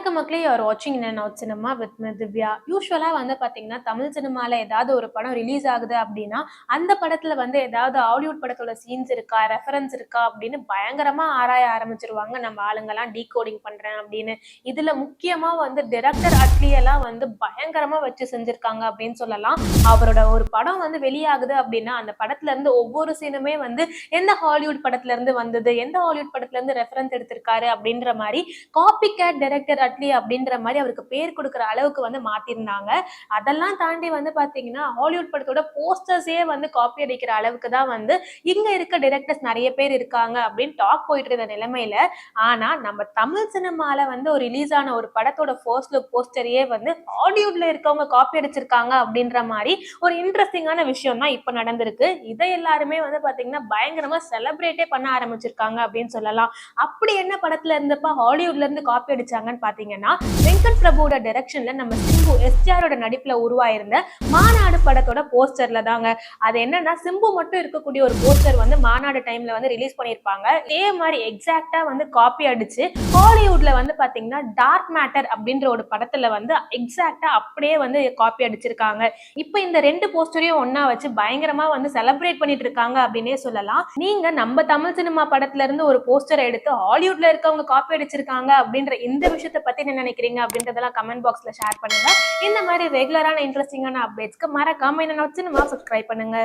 வணக்கம் மக்களே யார் வாட்சிங் நான் சினிமா வித் திவ்யா யூஸ்வலாக வந்து பார்த்தீங்கன்னா தமிழ் சினிமாவில் ஏதாவது ஒரு படம் ரிலீஸ் ஆகுது அப்படின்னா அந்த படத்தில் வந்து ஏதாவது ஹாலிவுட் படத்தோட சீன்ஸ் இருக்கா ரெஃபரன்ஸ் இருக்கா அப்படின்னு பயங்கரமாக ஆராய ஆரம்பிச்சிருவாங்க. நம்ம ஆளுங்கெல்லாம் டீகோடிங் பண்ணுறேன் அப்படின்னு. இதில் முக்கியமாக வந்து டிரெக்டர் அட்லியெல்லாம் வந்து பயங்கரமாக வச்சு செஞ்சுருக்காங்க அப்படின்னு சொல்லலாம். அவரோட ஒரு படம் வந்து வெளியாகுது அப்படின்னா அந்த படத்துல இருந்து ஒவ்வொரு சீனுமே வந்து எந்த ஹாலிவுட் படத்துல இருந்து வந்தது எந்த ஹாலிவுட் படத்துல இருந்து ரெஃபரன்ஸ் எடுத்திருக்காரு அப்படின்ற மாதிரி காப்பி கேட் டைரக்டர் அட்லி அப்படின்ற மாதிரி அவருக்கு பேர் கொடுக்குற அளவுக்கு வந்து மாத்திருந்தாங்க. அதெல்லாம் தாண்டி வந்து பாத்தீங்கன்னா ஹாலிவுட் படத்தோட போஸ்டர்ஸே வந்து காப்பி அடிக்கிற அளவுக்கு தான் வந்து இங்க இருக்க டிரெக்டர்ஸ் நிறைய பேர் இருக்காங்க அப்படின்னு டாக் போயிட்டு இருந்த நிலைமையில ஆனா நம்ம தமிழ் சினிமால வந்து ஒரு ரிலீஸ் ஆன ஒரு படத்தோட ஃபர்ஸ்ட் லுக் போஸ்டரையே வந்து ஹாலிவுட்ல இருக்கவங்க காப்பி அடிச்சிருக்காங்க அப்படின்ற மாதிரி ஒரு இன்ட்ரெஸ்டிங்கான விஷயம் தான் இப்ப நடந்திருக்கு. இதை எல்லாருமே வந்து பாத்தீங்கன்னா பயங்கரமா செலிப்ரேட்டே பண்ண ஆரம்பிச்சிருக்காங்க அப்படின்னு சொல்லலாம். அப்படி என்ன படத்துல இருந்தப்ப ஹாலிவுட்ல இருந்து காப்பி அடிச்சாங்கன்னு பாத்தீங்கன்னா வெங்கட் பிரபுவோட டைரக்ஷன்ல நம்ம சிம்பு எஸ்டிஆரோட நடிப்புல உருவாயிருந்த மாநாடு படத்தோட போஸ்டர்ல தாங்க. அது என்னன்னா சிம்பு மட்டும் இருக்கக்கூடிய ஒரு போஸ்டர் வந்து மாநாடு டைம்ல வந்து ரிலீஸ் பண்ணியிருப்பாங்க. இதே மாதிரி எக்ஸாக்டா வந்து காப்பி அடிச்சு ஹாலிவுட்ல வந்து பாத்தீங்கன்னா டார்க் மேட்டர் அப்படின்ற ஒரு படத்துல வந்து எக்ஸாக்டா அப்படியே வந்து காப்பி அடிச்சிருக்காங்க. இப்போ இந்த ரெண்டு போஸ்டரையும் ஒன்னா வச்சு பயங்கரமா வந்து செலிப்ரேட் பண்ணிட்டு இருக்காங்க அப்படின்னே சொல்லலாம். நீங்க நம்ம தமிழ் சினிமா படத்துல இருந்து ஒரு போஸ்டர் எடுத்து ஹாலிவுட்ல இருக்கவங்க காப்பி அடிச்சிருக்காங்க அப்படின்ற இந்த விஷயத்தை பத்தி என்ன நினைக்கிறீங்க அப்படின்றதெல்லாம் கமெண்ட் பாக்ஸ்ல ஷேர் பண்ணுங்க. இந்த மாதிரி ரெகுலரான இன்ட்ரெஸ்டிங்கான அப்டேட்ஸ்க்கு மறக்காம என்ன சினிமா சப்ஸ்கிரைப் பண்ணுங்க.